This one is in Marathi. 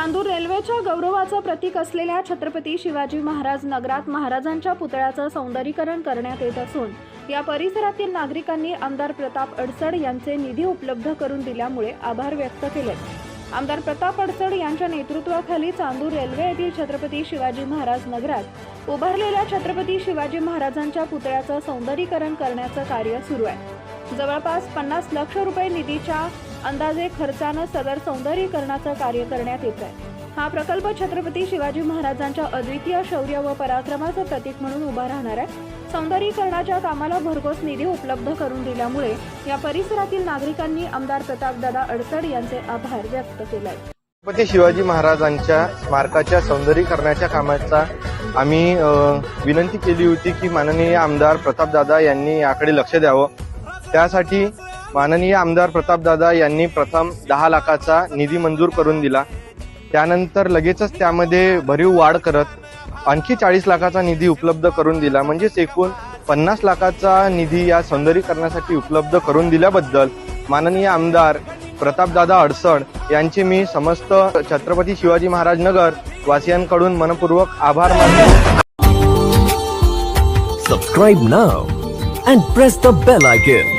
चांदूर रेल्वेच्या गौरवाचं प्रतीक असलेल्या छत्रपती शिवाजी महाराज नगरात महाराजांच्या पुतळ्याचं सौंदर्यीकरण करण्यात येत असून या परिसरातील नागरिकांनी आमदार प्रताप अडसड यांचे निधी उपलब्ध करून दिल्यामुळे आभार व्यक्त केले. आमदार प्रताप अडसड यांच्या नेतृत्वाखाली चांदूर रेल्वे येथील छत्रपती शिवाजी महाराज नगरात उभारलेल्या छत्रपती शिवाजी महाराजांच्या पुतळ्याचं सौंदर्यीकरण करण्याचं कार्य सुरू आहे. जवळपास पन्नास लक्ष रुपये निधीच्या अंदाजे खर्चानं सदर सौंदर्यीकरणाचं कार्य करण्यात येत आहे. हा प्रकल्प छत्रपती शिवाजी महाराजांच्या अद्वितीय शौर्य व पराक्रमाचं प्रतीक म्हणून उभा राहणार आहे. सौंदर्यीकरणाच्या कामाला भरघोस निधी उपलब्ध करून दिल्यामुळे या परिसरातील नागरिकांनी आमदार प्रतापदादा अडसड यांचे आभार व्यक्त केले. छत्रपती शिवाजी महाराजांच्या स्मारकाच्या सौंदर्यीकरणाच्या कामाचा आम्ही विनंती केली होती की माननीय आमदार प्रतापदादा यांनी याकडे लक्ष द्यावं. त्यासाठी माननीय आमदार प्रतापदादा यांनी प्रथम दहा लाखाचा निधी मंजूर करून दिला. त्यानंतर लगेचच त्यामध्ये भरीव वाढ करत आणखी चाळीस लाखाचा निधी उपलब्ध करून दिला. म्हणजेच एकूण पन्नास लाखाचा निधी या सौंदर्यीकरणासाठी उपलब्ध करून दिल्याबद्दल माननीय आमदार प्रतापदादा अडसड यांचे मी समस्त छत्रपती शिवाजी महाराज नगर वासियांकडून मनपूर्वक आभार मानतो. Subscribe now and press the bell icon